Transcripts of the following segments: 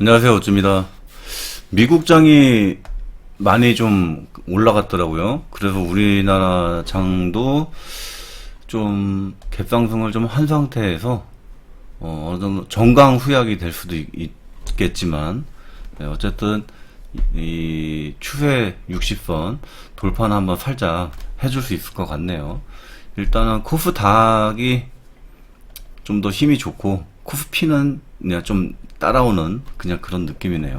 안녕하세요. 어쭈입니다. 미국장이 많이 좀 올라갔더라고요. 그래서 우리나라 장도 좀 갭상승을 좀 한 상태에서 어, 어느 정도 정강 후약이 될 수도 있, 있겠지만 네, 어쨌든 이, 이 추세 60선 돌파는 한번 살짝 해줄 수 있을 것 같네요. 일단은 코스닥이 좀 더 힘이 좋고 코스피는 그냥 좀 따라오는 그냥 그런 느낌이네요.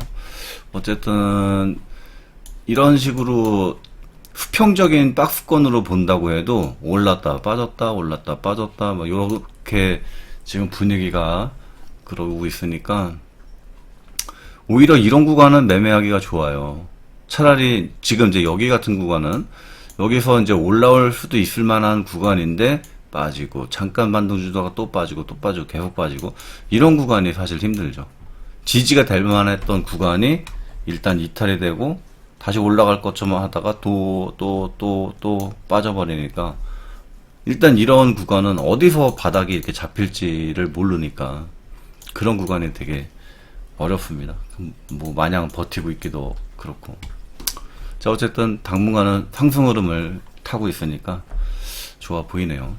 어쨌든 이런 식으로 수평적인 박스권으로 본다고 해도 올랐다 빠졌다 올랐다 빠졌다 뭐 이렇게 지금 분위기가 그러고 있으니까 오히려 이런 구간은 매매하기가 좋아요. 차라리 지금 이제 여기 같은 구간은 여기서 이제 올라올 수도 있을 만한 구간인데 빠지고 잠깐 반등 주다가 또 빠지고 또 빠지고 계속 빠지고 이런 구간이 사실 힘들죠. 지지가 될 만했던 구간이 일단 이탈이 되고 다시 올라갈 것처럼 하다가 또 또 또 또 빠져버리니까 일단 이런 구간은 어디서 바닥이 이렇게 잡힐지를 모르니까 그런 구간이 되게 어렵습니다. 뭐 마냥 버티고 있기도 그렇고. 자 어쨌든 당분간은 상승 흐름을 타고 있으니까 좋아 보이네요.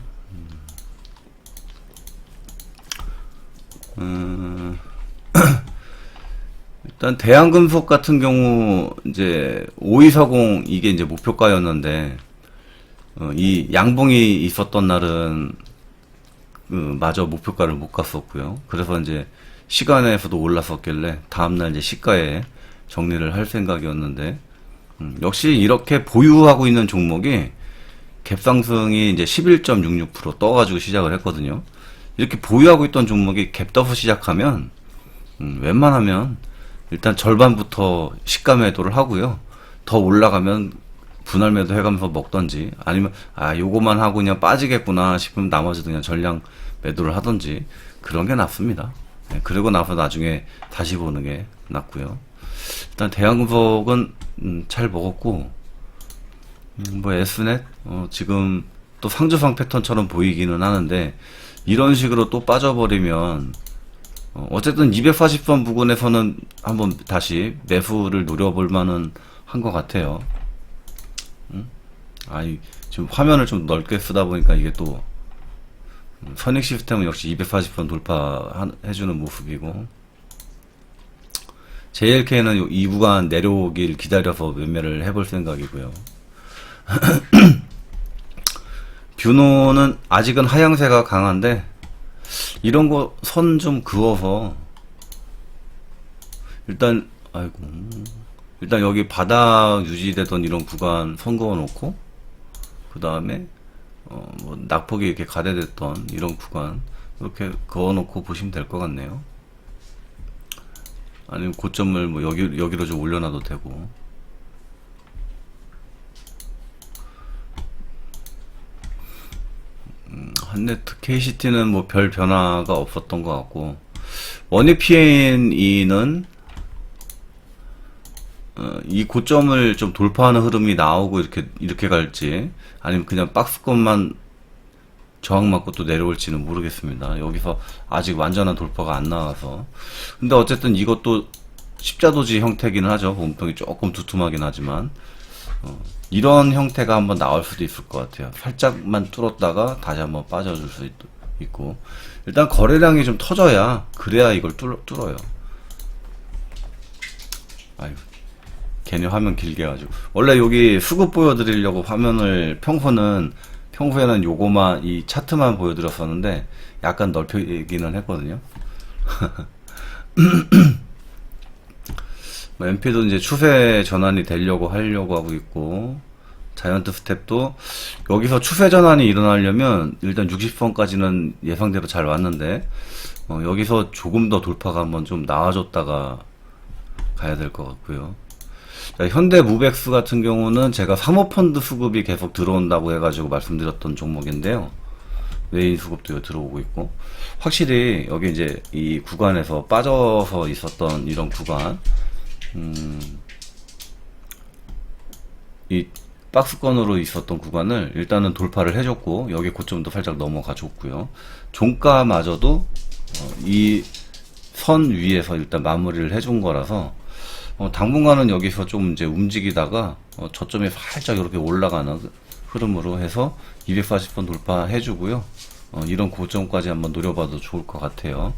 음, 일단 대한금속 같은 경우 이제 5240 이게 이제 목표가였는데 어, 이 양봉이 있었던 날은 그 마저 목표가를 못 갔었고요. 그래서 이제 시간에서도 올랐었길래 다음날 이제 시가에 정리를 할 생각이었는데 음, 역시 이렇게 보유하고 있는 종목이 갭상승이 이제 11.66% 떠가지고 시작을 했거든요. 이렇게 보유하고 있던 종목이 갭더프 시작하면 음, 웬만하면 일단 절반부터 시가 매도를 하고요. 더 올라가면 분할 매도 해가면서 먹던지 아니면 아 요거만 하고 그냥 빠지겠구나 싶으면 나머지도 그냥 전량 매도를 하던지 그런 게 낫습니다. 네, 그리고 나서 나중에 다시 보는 게 낫고요. 일단 대한금속은 음, 잘 먹었고 음, 뭐 S넷 어, 지금 또 상저상 패턴처럼 보이기는 하는데 이런 식으로 또 빠져버리면 어, 어쨌든 240선 부근에서는 한번 다시 매수를 노려볼 만은 한 것 같아요. 음? 아이 지금 화면을 좀 넓게 쓰다 보니까 이게 또 음, 선익 시스템은 역시 240선 돌파해주는 모습이고 JLK는 이 구간 내려오길 기다려서 매매를 해볼 생각이고요. 뷰노는 아직은 하향세가 강한데 이런 거 선 좀 그어서 일단 아이고 일단 여기 바닥 유지되던 이런 구간 선 그어 놓고 그 다음에 어 뭐 낙폭이 이렇게 가대됐던 이런 구간 이렇게 그어 놓고 보시면 될 것 같네요. 아니면 고점을 뭐 여기 여기로 좀 올려놔도 되고 한네트 KCT는 뭐 별 변화가 없었던 것 같고 원익 PNE는 어, 이 고점을 좀 돌파하는 흐름이 나오고 이렇게 이렇게 갈지 아니면 그냥 박스권만 저항 맞고 또 내려올지는 모르겠습니다. 여기서 아직 완전한 돌파가 안 나와서 근데 어쨌든 이것도 십자도지 형태기는 하죠. 몸통이 조금 두툼하긴 하지만 어, 이런 형태가 한번 나올 수도 있을 것 같아요. 살짝만 뚫었다가 다시 한번 빠져줄 수 있, 있고 일단 거래량이 좀 터져야 그래야 이걸 뚫, 뚫어요. 아유 괜히 화면 길게 가지고 원래 여기 수급 보여드리려고 화면을 평소는 평소에는 요거만 이 차트만 보여드렸었는데 약간 넓히기는 했거든요. 뭐 MP도 이제 추세 전환이 되려고 하려고 하고 있고 자이언트 스텝도 여기서 추세 전환이 일어나려면 일단 60선까지는 예상대로 잘 왔는데 어, 여기서 조금 더 돌파가 한번 좀 나아졌다가 가야 될 것 같고요. 자, 현대 무백스 같은 경우는 제가 사모펀드 수급이 계속 들어온다고 해가지고 말씀드렸던 종목인데요. 외인 수급도 들어오고 있고 확실히 여기 이제 이 구간에서 빠져서 있었던 이런 구간 음, 이 박스권으로 있었던 구간을 일단은 돌파를 해줬고 여기 고점도 살짝 넘어가 줬고요. 종가마저도 어, 이선 위에서 일단 마무리를 해준 거라서 어, 당분간은 여기서 좀 이제 움직이다가 어, 저점이 살짝 이렇게 올라가는 흐름으로 해서 240번 돌파해주고요. 어, 이런 고점까지 한번 노려봐도 좋을 것 같아요.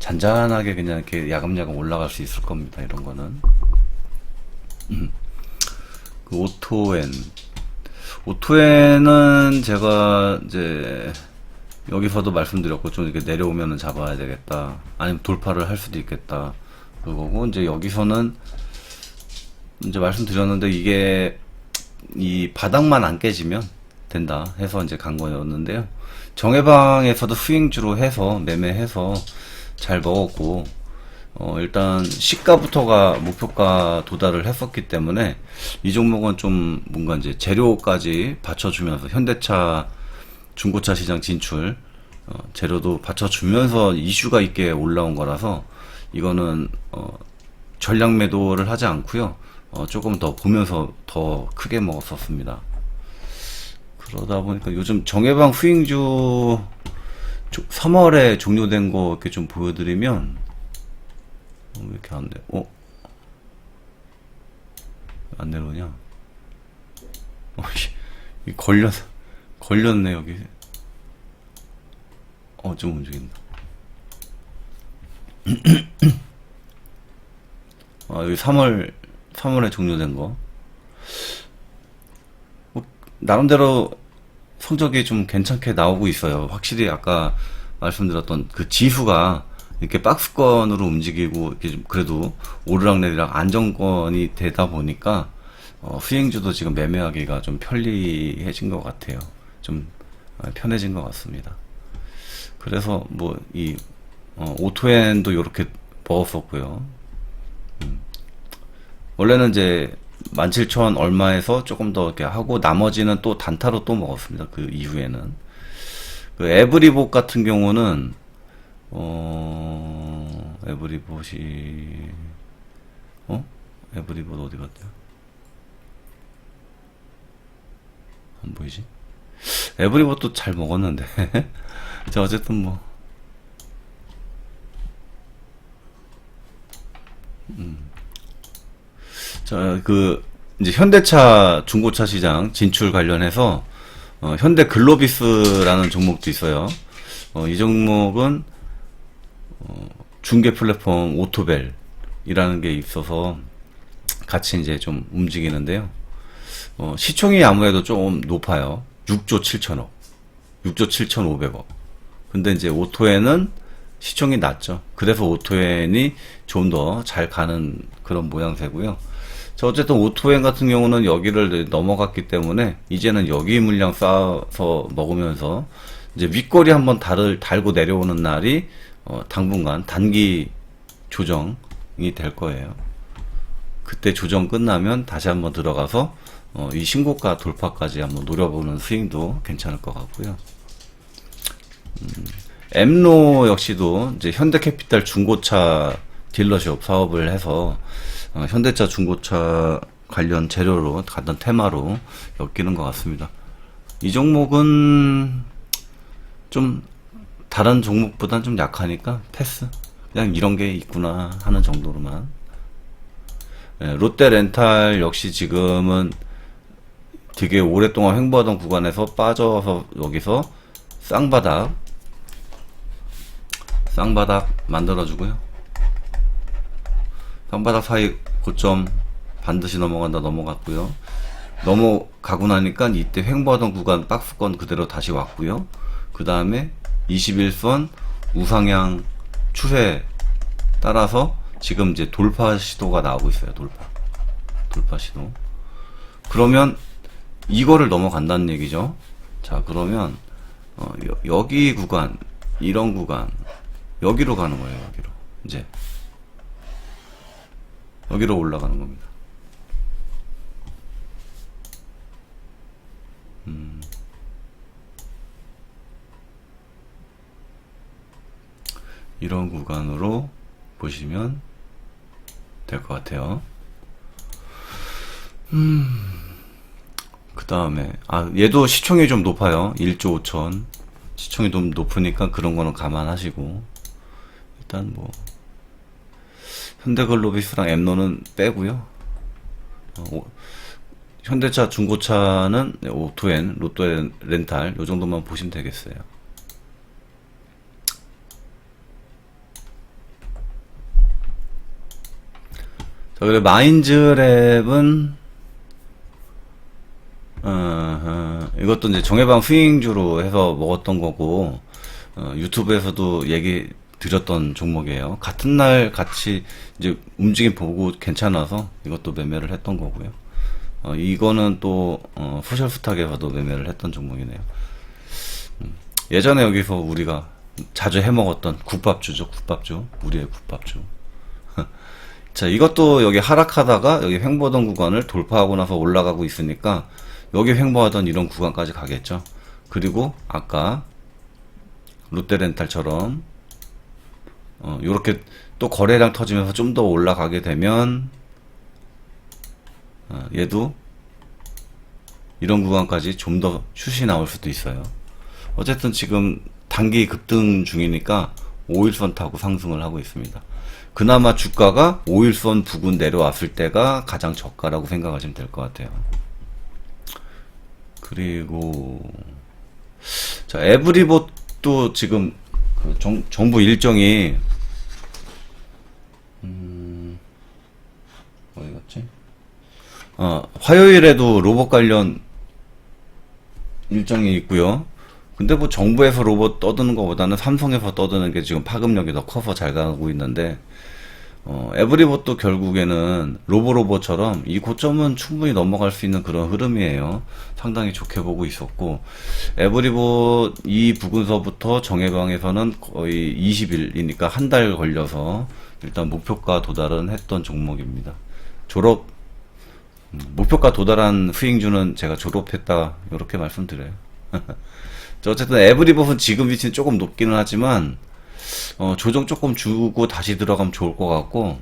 잔잔하게 그냥 이렇게 야금야금 올라갈 수 있을 겁니다. 이런 거는. 음. 그 오토엔. 오토엔은 제가 이제 여기서도 말씀드렸고 좀 이렇게 내려오면은 잡아야 되겠다. 아니면 돌파를 할 수도 있겠다. 그거고 이제 여기서는 이제 말씀드렸는데 이게 이 바닥만 안 깨지면 된다 해서 이제 간 거였는데요. 정해방에서도 스윙주로 해서 매매해서 잘 먹었고 어 일단 시가부터가 목표가 도달을 했었기 때문에 이 종목은 좀 뭔가 이제 재료까지 받쳐주면서 현대차 중고차 시장 진출 어, 재료도 받쳐주면서 이슈가 있게 올라온 거라서 이거는 어, 전략 매도를 하지 않고요. 어, 조금 더 보면서 더 크게 먹었었습니다. 그러다 보니까 요즘 정해방 스윙주 3월에 종료된 거 이렇게 좀 보여드리면 어, 왜 이렇게 안 돼? 어? 안 내려오냐? 어, 씨, 이 걸렸 걸렸네 여기. 어 좀 움직인다. 아 여기 3월 3월에 종료된 거. 뭐, 나름대로 성적이 좀 괜찮게 나오고 있어요. 확실히 아까 말씀드렸던 그 지수가 이렇게 박스권으로 움직이고 이렇게 좀 그래도 오르락내리락 안정권이 되다 보니까 어, 수행주도 지금 매매하기가 좀 편리해진 것 같아요. 좀 어, 편해진 것 같습니다. 그래서 뭐이 어, 오토엔도 이렇게 먹었었고요. 음. 원래는 이제 17,000 얼마에서 조금 더 이렇게 하고 나머지는 또 단타로 또 먹었습니다. 그 이후에는 그 에브리봇 같은 경우는 어 에브리봇이 어 에브리봇 어디 갔대요? 안 보이지? 에브리봇도 잘 먹었는데 자 어쨌든 뭐 자, 그, 이제 현대차 중고차 시장 진출 관련해서, 어, 현대 글로비스라는 종목도 있어요. 어, 이 종목은, 어, 중개 플랫폼 오토벨이라는 게 있어서 같이 이제 좀 움직이는데요. 어, 시총이 아무래도 좀 높아요. 6조 7천억. 6조 7,500억. 근데 이제 오토에는 시총이 낮죠. 그래서 오토엔이 좀 더 잘 가는 그런 모양새고요. 자, 어쨌든 오토엔 같은 경우는 여기를 넘어갔기 때문에 이제는 여기 물량 쌓아서 먹으면서 이제 윗꼬리 한번 달을 달고 내려오는 날이 어, 당분간 단기 조정이 될 거예요. 그때 조정 끝나면 다시 한번 들어가서 어, 이 신고가 돌파까지 한번 노려보는 스윙도 괜찮을 것 같고요. 엠로 역시도 이제 현대캐피탈 중고차 딜러숍 사업을 해서 어, 현대차 중고차 관련 재료로 갔던 테마로 엮이는 것 같습니다. 이 종목은 좀 다른 종목보단 좀 약하니까 패스. 그냥 이런 게 있구나 하는 정도로만. 예, 롯데 렌탈 역시 지금은 되게 오랫동안 횡보하던 구간에서 빠져서 여기서 쌍바닥 쌍바닥 만들어주고요. 쌍바닥 사이 고점 반드시 넘어간다 넘어갔고요. 넘어가고 나니까 이때 횡보하던 구간 박스권 그대로 다시 왔고요. 그 다음에 21선 우상향 추세 따라서 지금 이제 돌파 시도가 나오고 있어요. 돌파. 돌파 시도. 그러면 이거를 넘어간다는 얘기죠. 자, 그러면 어, 여, 여기 구간, 이런 구간, 여기로 가는 거예요. 여기로. 이제 여기로 올라가는 겁니다. 음. 이런 구간으로 보시면 될 것 같아요. 음. 그 다음에, 아, 얘도 시총이 좀 높아요. 1조 5천. 시총이 좀 높으니까 그런 거는 감안하시고. 일단 뭐, 현대글로비스랑 엠노는 빼고요. 어, 오- 현대차 중고차는 오토엔, 로또 렌탈 요 정도만 보시면 되겠어요. 자, 그리고 마인즈랩은 어, 어, 이것도 이제 정해방 스윙주로 해서 먹었던 거고 어, 유튜브에서도 얘기 드렸던 종목이에요. 같은 날 같이 이제 움직임 보고 괜찮아서 이것도 매매를 했던 거고요. 어, 이거는 또 어, 소셜스탁에서도 매매를 했던 종목이네요. 음, 예전에 여기서 우리가 자주 해 먹었던 국밥주죠, 국밥주, 우리의 국밥주. 자, 이것도 여기 하락하다가 여기 횡보하던 구간을 돌파하고 나서 올라가고 있으니까 여기 횡보하던 이런 구간까지 가겠죠. 그리고 아까 롯데렌탈처럼 어, 요렇게 또 거래량 터지면서 좀 더 올라가게 되면 어, 얘도 이런 구간까지 좀 더 슛이 나올 수도 있어요. 어쨌든 지금 단기 급등 중이니까 5일선 타고 상승을 하고 있습니다. 그나마 주가가 5일선 부근 내려왔을 때가 가장 저가라고 생각하시면 될 것 같아요. 그리고 자 에브리봇도 지금 그 정, 정부 일정이 음 어디 갔지? 어 화요일에도 로봇 관련 일정이 있고요. 근데 뭐 정부에서 로봇 떠드는 것보다는 삼성에서 떠드는 게 지금 파급력이 더 커서 잘 가고 있는데 어, 에브리봇도 결국에는 로보로봇처럼 이 고점은 충분히 넘어갈 수 있는 그런 흐름이에요. 상당히 좋게 보고 있었고 에브리봇 이 부근서부터 정해방에서는 거의 20일이니까 한 달 걸려서 일단 목표가 도달은 했던 종목입니다. 졸업 음, 목표가 도달한 수익주는 제가 졸업했다 이렇게 말씀드려요. 자, 어쨌든 에브리봇은 지금 위치는 조금 높기는 하지만 어, 조정 조금 주고 다시 들어가면 좋을 것 같고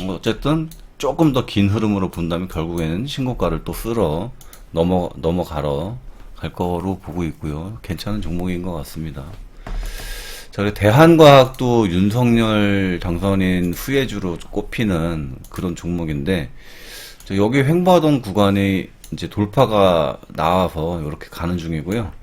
어, 어쨌든 조금 더 긴 흐름으로 본다면 결국에는 신고가를 또 쓸어 넘어 넘어가러 갈 거로 보고 있고요. 괜찮은 종목인 것 같습니다. 자, 대한과학도 윤석열 당선인 후예주로 꼽히는 그런 종목인데 저 여기 횡보하던 구간이 이제 돌파가 나와서 이렇게 가는 중이고요.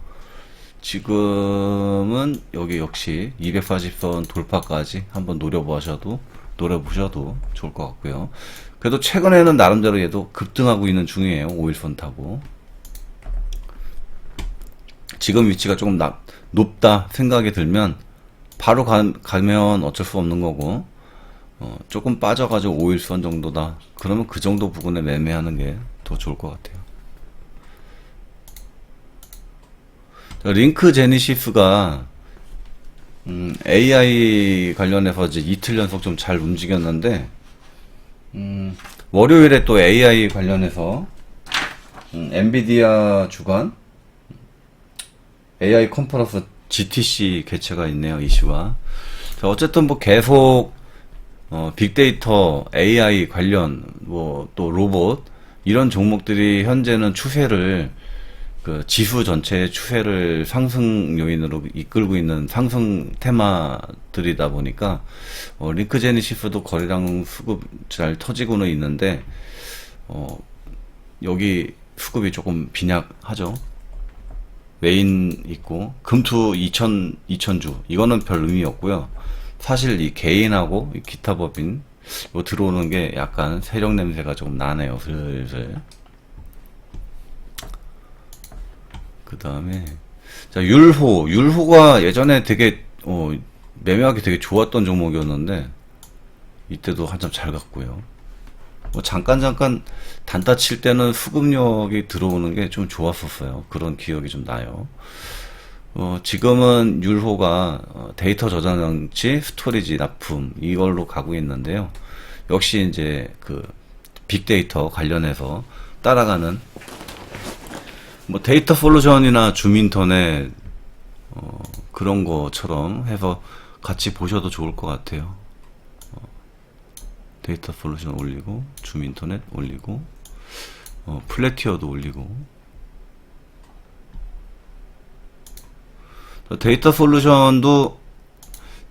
지금은 여기 역시 240선 돌파까지 한번 노려보셔도 노려보셔도 좋을 것 같고요. 그래도 최근에는 나름대로 얘도 급등하고 있는 중이에요. 5일선 타고. 지금 위치가 조금 나- 높다 생각이 들면 바로 가, 가면 어쩔 수 없는 거고 어, 조금 빠져가지고 5일선 정도다. 그러면 그 정도 부분에 매매하는 게 더 좋을 것 같아요. 링크 제니시스가 음, AI 관련해서 이제 이틀 연속 좀 잘 움직였는데 음, 월요일에 또 AI 관련해서 음, 엔비디아 주간 AI 컨퍼런스 GTC 개최가 있네요 이슈가 자, 어쨌든 뭐 계속 어, 빅데이터, AI 관련, 뭐, 또 로봇, 이런 종목들이 현재는 추세를, 그, 지수 전체의 추세를 상승 요인으로 이끌고 있는 상승 테마들이다 보니까, 어, 링크 제니시스도 거래량 수급 잘 터지고는 있는데, 어, 여기 수급이 조금 빈약하죠. 메인 있고 금투 2000 2000주 이거는 별 의미 없고요. 사실 이 개인하고 이 기타 법인 뭐 들어오는 게 약간 세력 냄새가 좀 나네요. 슬슬. 그 다음에 자 율호 율호가 예전에 되게 어, 매매하기 되게 좋았던 종목이었는데 이때도 한참 잘 갔고요. 뭐 잠깐 잠깐 단타 칠 때는 수급력이 들어오는 게 좀 좋았었어요. 그런 기억이 좀 나요. 어, 지금은 율호가 어, 데이터 저장 장치, 스토리지 납품 이걸로 가고 있는데요. 역시 이제 그 빅데이터 관련해서 따라가는 뭐 데이터 솔루션이나 줌인터넷 어, 그런 거처럼 해서 같이 보셔도 좋을 것 같아요. 어, 데이터 솔루션 올리고 줌인터넷 올리고 어, 플래티어도 올리고 데이터 솔루션도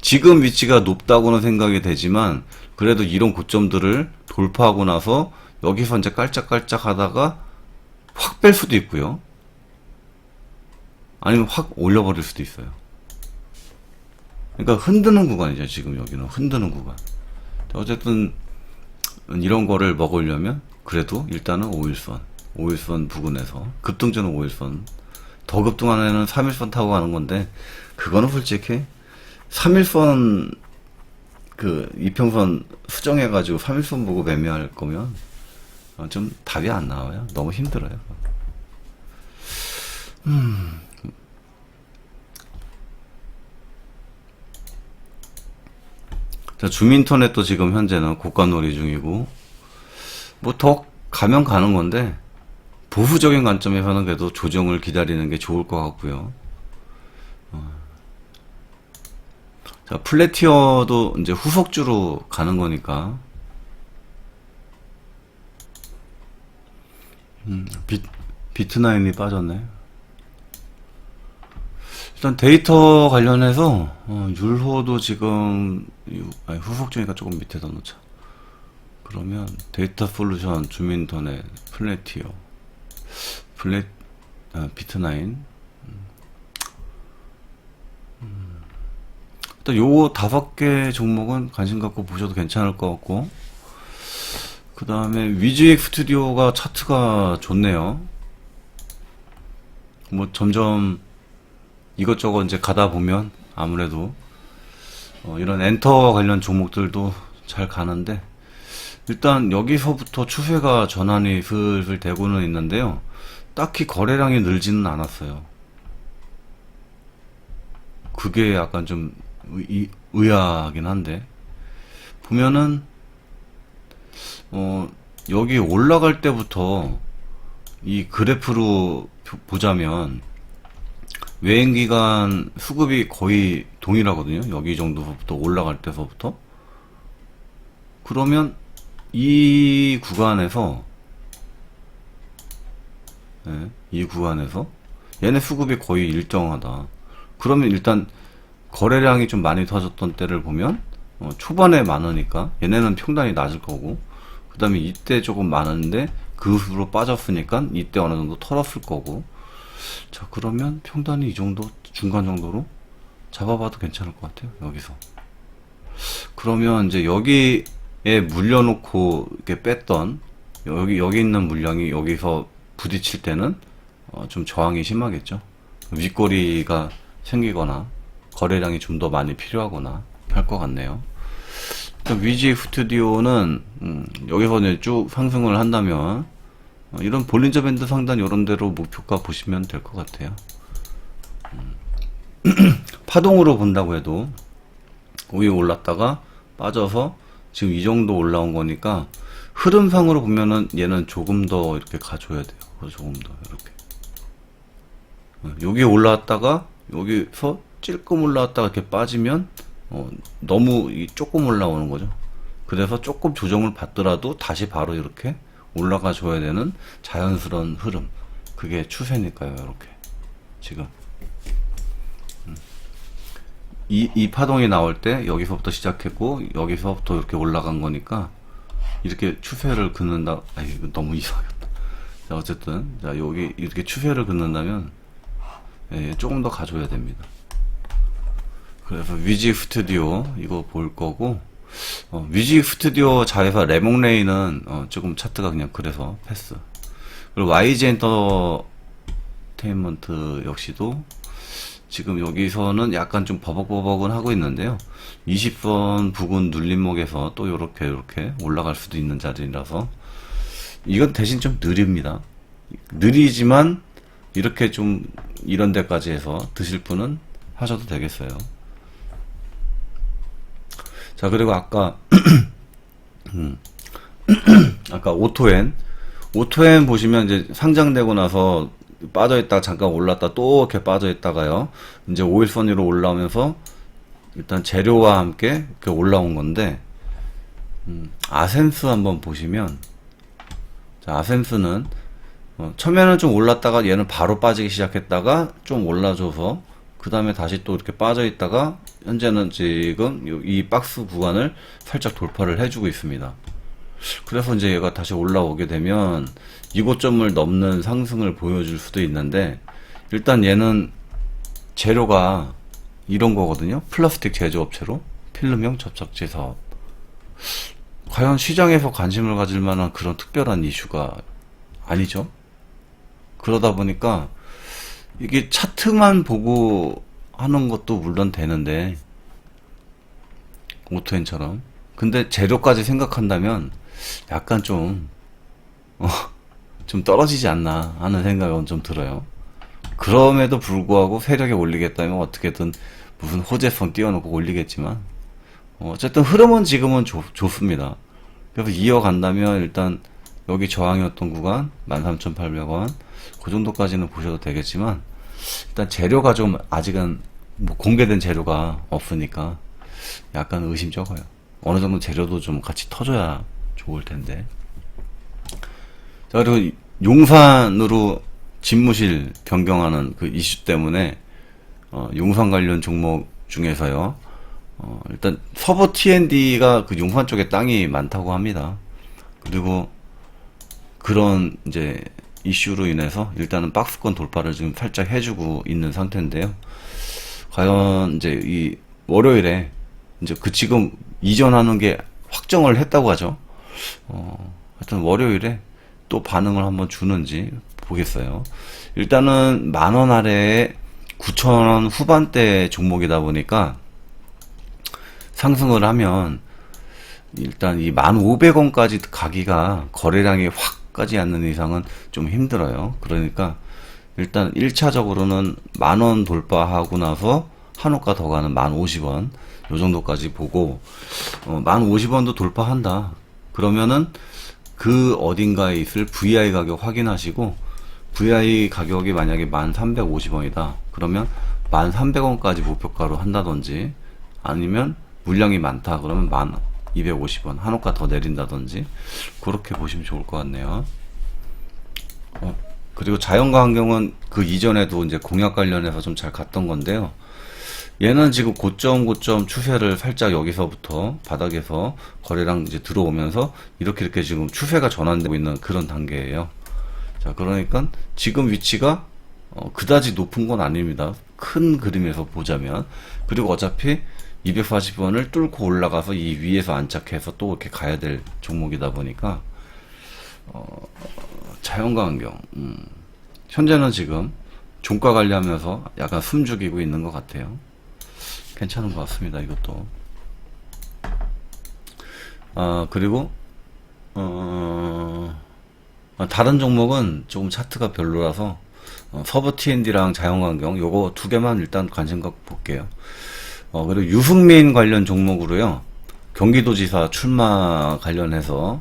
지금 위치가 높다고는 생각이 되지만 그래도 이런 고점들을 돌파하고 나서 여기서 이제 깔짝깔짝 하다가 확 뺄 수도 있고요. 아니면 확 올려버릴 수도 있어요. 그러니까 흔드는 구간이죠. 지금 여기는 흔드는 구간. 어쨌든 이런 거를 먹으려면 그래도 일단은 5일선, 5일선 부근에서 급등주는 5일선, 더 급등하는 애는 3일선 타고 가는 건데 그거는 솔직히 3일선 그 이평선 수정해가지고 3일선 보고 매매할 거면 어, 좀 답이 안 나와요. 너무 힘들어요. 자, 주민터넷도 지금 현재는 고가놀이 중이고, 뭐 더 가면 가는 건데, 보수적인 관점에서는 그래도 조정을 기다리는 게 좋을 것 같고요. 어. 자, 플래티어도 이제 후속주로 가는 거니까, 음, 비, 비트나인이 빠졌네. 일단 데이터 관련해서 어, 율호도 지금 유- 아니, 후속주니까 조금 밑에다 놓자. 그러면 데이터 솔루션, 주민터넷, 플래티어, 플랫 아, 비트나인. 음. 일단 요 다섯 개 종목은 관심 갖고 보셔도 괜찮을 것 같고. 그 다음에 위즈익 스튜디오가 차트가 좋네요. 뭐 점점 이것저것 이제 가다 보면 아무래도 어, 이런 엔터 관련 종목들도 잘 가는데 일단 여기서부터 추세가 전환이 슬슬 되고는 있는데요. 딱히 거래량이 늘지는 않았어요. 그게 약간 좀 의, 의아하긴 한데 보면은 어 여기 올라갈 때부터 이 그래프로 보- 보자면 외행기간 수급이 거의 동일하거든요. 여기 정도부터 올라갈 때서부터. 그러면 이 구간에서 예, 이 구간에서 얘네 수급이 거의 일정하다. 그러면 일단 거래량이 좀 많이 터졌던 때를 보면 어, 초반에 많으니까 얘네는 평단이 낮을 거고 그 다음에 이때 조금 많은데 그 후로 빠졌으니까 이때 어느 정도 털었을 거고. 자 그러면 평단이 이 정도 중간 정도로 잡아봐도 괜찮을 것 같아요 여기서. 그러면 이제 여기에 물려놓고 이렇게 뺐던 여기 여기 있는 물량이 여기서 부딪힐 때는 어, 좀 저항이 심하겠죠. 윗꼬리가 생기거나 거래량이 좀 더 많이 필요하거나 할 것 같네요 위지 스튜디오는 음, 여기서 이제 쭉 상승을 한다면 어, 이런 볼린저 밴드 상단 이런 데로 목표가 보시면 될 것 같아요. 음. 파동으로 본다고 해도 위에 올랐다가 빠져서 지금 이 정도 올라온 거니까 흐름상으로 보면은 얘는 조금 더 이렇게 가줘야 돼요. 어, 조금 더 이렇게. 어, 여기 올라왔다가 여기서 찔끔 올라왔다가 이렇게 빠지면 어, 너무 이 조금 올라오는 거죠. 그래서 조금 조정을 받더라도 다시 바로 이렇게 올라가 줘야 되는 자연스러운 흐름. 그게 추세니까요, 이렇게. 지금. 음. 이, 이 파동이 나올 때 여기서부터 시작했고, 여기서부터 이렇게 올라간 거니까, 이렇게 추세를 긋는다. 아 이거 너무 이상하겠다. 자, 어쨌든, 자, 여기 이렇게 추세를 긋는다면, 예, 조금 더 가져야 됩니다. 그래서 위지 스튜디오 이거 볼 거고 어, 위지 스튜디오 자회사 레몽레이는 어, 조금 차트가 그냥 그래서 패스. 그리고 YG 엔터테인먼트 역시도 지금 여기서는 약간 좀 버벅버벅은 하고 있는데요. 20선 부근 눌림목에서 또 요렇게 요렇게 올라갈 수도 있는 자리라서 이건 대신 좀 느립니다. 느리지만 이렇게 좀 이런 데까지 해서 드실 분은 하셔도 되겠어요 자, 그리고 아까, 음, 아까 오토엔. 오토엔 보시면 이제 상장되고 나서 빠져있다가 잠깐 올랐다 또 이렇게 빠져있다가요. 이제 5일선 위로 올라오면서 일단 재료와 함께 이렇게 올라온 건데, 음, 아센스 한번 보시면, 자, 아센스는, 어, 처음에는 좀 올랐다가 얘는 바로 빠지기 시작했다가 좀 올라줘서 그 다음에 다시 또 이렇게 빠져 있다가 현재는 지금 요- 이 박스 구간을 살짝 돌파를 해주고 있습니다. 그래서 이제 얘가 다시 올라오게 되면 이 고점을 넘는 상승을 보여줄 수도 있는데 일단 얘는 재료가 이런 거거든요. 플라스틱 제조업체로 필름형 접착제 사업. 과연 시장에서 관심을 가질 만한 그런 특별한 이슈가 아니죠. 그러다 보니까 이게 차트만 보고 하는 것도 물론 되는데 오토엔처럼 근데 재료까지 생각한다면 약간 좀, 어, 좀 떨어지지 않나 하는 생각은 좀 들어요. 그럼에도 불구하고 세력에 올리겠다면 어떻게든 무슨 호재성 띄워놓고 올리겠지만, 어, 어쨌든 흐름은 지금은 좋, 좋습니다. 그래서 이어간다면 일단 여기 저항이었던 구간 13,800원 그 정도까지는 보셔도 되겠지만 일단 재료가 좀 아직은 뭐 공개된 재료가 없으니까 약간 의심쩍어요. 어느 정도 재료도 좀 같이 터져야 좋을 텐데. 자, 그리고 용산으로 집무실 변경하는 그 이슈 때문에, 어, 용산 관련 종목 중에서요, 어, 일단 서버 TND가 그 용산 쪽에 땅이 많다고 합니다. 그리고 그런 이제 이슈로 인해서 일단은 박스권 돌파를 지금 살짝 해주고 있는 상태인데요. 과연 이제 이 월요일에 이제 그 지금 이전하는 게 확정을 했다고 하죠. 어, 하여튼 월요일에 또 반응을 한번 주는지 보겠어요. 일단은 만 원 아래에 9,000원 후반대 종목이다 보니까 상승을 하면 일단 이 1,500원까지 가기가 거래량이 확 가지 않는 이상은 좀 힘들어요. 그러니까 일단 1차적으로는 만 원 돌파하고 나서 한호가 더 가는 1,050원 요 정도까지 보고 어, 1,050원도 돌파한다. 그러면은 그 어딘가에 있을 VI 가격 확인하시고 VI 가격이 만약에 1,350원이다. 그러면 1,300원까지 목표가로 한다든지 아니면 물량이 많다. 그러면 1,250원 한호가 더 내린다든지 그렇게 보시면 좋을 것 같네요. 어, 그리고 자연과 환경은 그 이전에도 이제 공약 관련해서 좀 잘 갔던 건데요. 얘는 지금 고점 고점 추세를 살짝 여기서부터 바닥에서 거래량 이제 들어오면서 이렇게 이렇게 지금 추세가 전환되고 있는 그런 단계예요. 자, 그러니까 지금 위치가 어, 그다지 높은 건 아닙니다. 큰 그림에서 보자면. 그리고 어차피 240원을 뚫고 올라가서 이 위에서 안착해서 또 이렇게 가야 될 종목이다 보니까 어, 자연과 환경. 음, 현재는 지금 종가 관리하면서 약간 숨죽이고 있는 것 같아요. 괜찮은 것 같습니다. 이것도. 아 그리고 어, 아, 다른 종목은 조금 차트가 별로라서 어, 서버 TND랑 자연환경 요거 두 개만 일단 관심 갖고 볼게요. 어, 그리고 유승민 관련 종목으로요. 경기도지사 출마 관련해서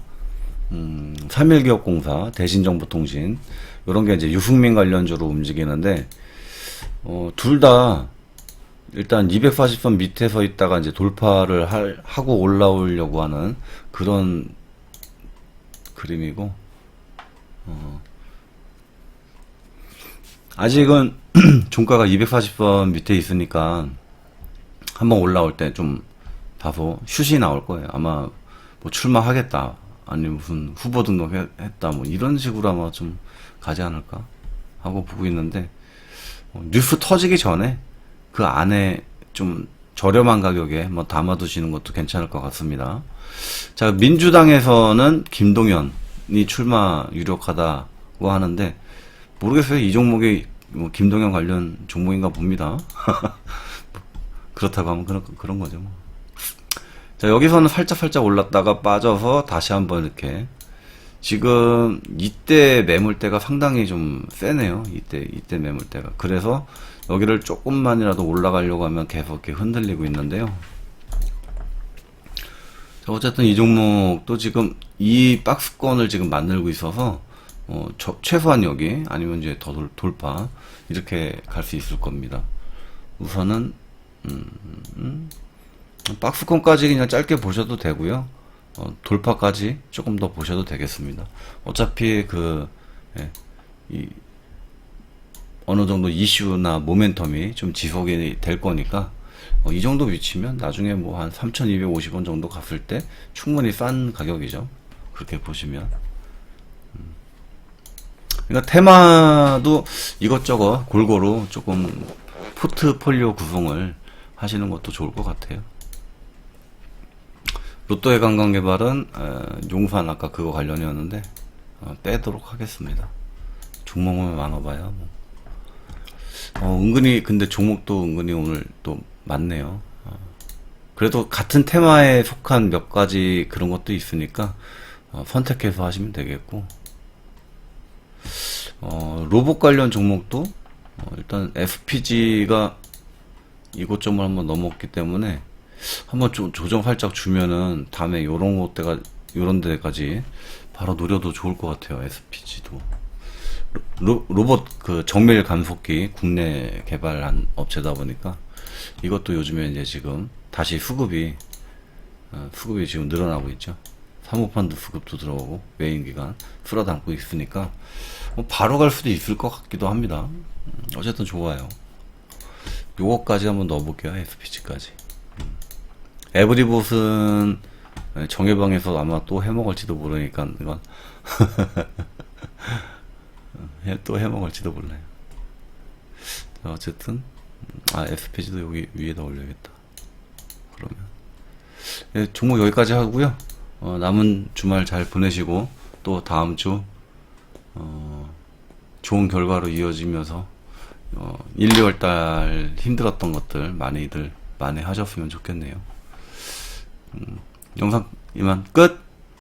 음, 3일기업공사, 대신정보통신 이런 게 이제 유승민 관련주로 움직이는데 어, 둘 다 일단 240선 밑에 서 있다가 이제 돌파를 할, 하고 올라오려고 하는 그런 그림이고 어, 아직은 종가가 240선 밑에 있으니까 한번 올라올 때 좀 다소 슛이 나올 거예요. 아마 뭐 출마하겠다. 아니면 무슨 후보 등록했다. 뭐 이런 식으로 아마 좀 가지 않을까 하고 보고 있는데 어, 뉴스 터지기 전에 그 안에 좀 저렴한 가격에 뭐 담아두시는 것도 괜찮을 것 같습니다. 자, 민주당에서는 김동연이 출마 유력하다고 하는데 모르겠어요. 이 종목이 뭐 김동연 관련 종목인가 봅니다. 그렇다고 하면 그런, 그런 거죠. 뭐. 자, 여기서는 살짝 살짝 올랐다가 빠져서 다시 한번 이렇게 지금 이때 매물대가 상당히 좀 세네요. 이때 이때 매물대가. 그래서 여기를 조금만이라도 올라가려고 하면 계속 이렇게 흔들리고 있는데요. 자, 어쨌든 이 종목도 지금 이 박스권을 지금 만들고 있어서 어, 저- 최소한 여기 아니면 이제 더 돌, 돌파 이렇게 갈 수 있을 겁니다. 우선은 음, 음, 박스권까지 그냥 짧게 보셔도 되고요. 어, 돌파까지 조금 더 보셔도 되겠습니다. 어차피 그, 예, 이, 어느 정도 이슈나 모멘텀이 좀 지속이 될 거니까 어, 이 정도 위치면 나중에 뭐 한 3,250원 정도 갔을 때 충분히 싼 가격이죠. 그렇게 보시면. 음. 그러니까 테마도 이것저것 골고루 조금 포트폴리오 구성을 하시는 것도 좋을 것 같아요. 로또의 관광개발은 어, 용산 아까 그거 관련이었는데 어, 빼도록 하겠습니다. 종목만 많아봐야 뭐. 어, 은근히 근데 종목도 은근히 오늘 또 많네요. 어, 그래도 같은 테마에 속한 몇 가지 그런 것도 있으니까 어, 선택해서 하시면 되겠고 어, 로봇 관련 종목도 어, 일단 FPG가 이곳점을 한번 넘었기 때문에 한번 좀 조정 살짝 주면은 다음에 요런 곳대가 요런 데까지 바로 노려도 좋을 것 같아요. SPG도 로, 로봇 그 정밀 감속기 국내 개발한 업체다 보니까 이것도 요즘에 이제 지금 다시 수급이 어, 수급이 지금 늘어나고 있죠. 사모펀드 수급도 들어오고 외인 기관 쓸어담고 있으니까 뭐 바로 갈 수도 있을 것 같기도 합니다. 음, 어쨌든 좋아요. 요거까지 한번 넣어볼게요. SPG까지. 에브리봇은 정예방에서 아마 또 해먹을지도 모르니까 이건 해- 또 해먹을지도 몰라요. 자, 어쨌든 아 SPG도 여기 위에다 올려야겠다. 그러면 예, 종목 여기까지 하고요. 어, 남은 주말 잘 보내시고 또 다음 주 어, 좋은 결과로 이어지면서 어, 1, 2월 달 힘들었던 것들 많이들 만회하셨으면 좋겠네요. 음, 영상 이만 끝!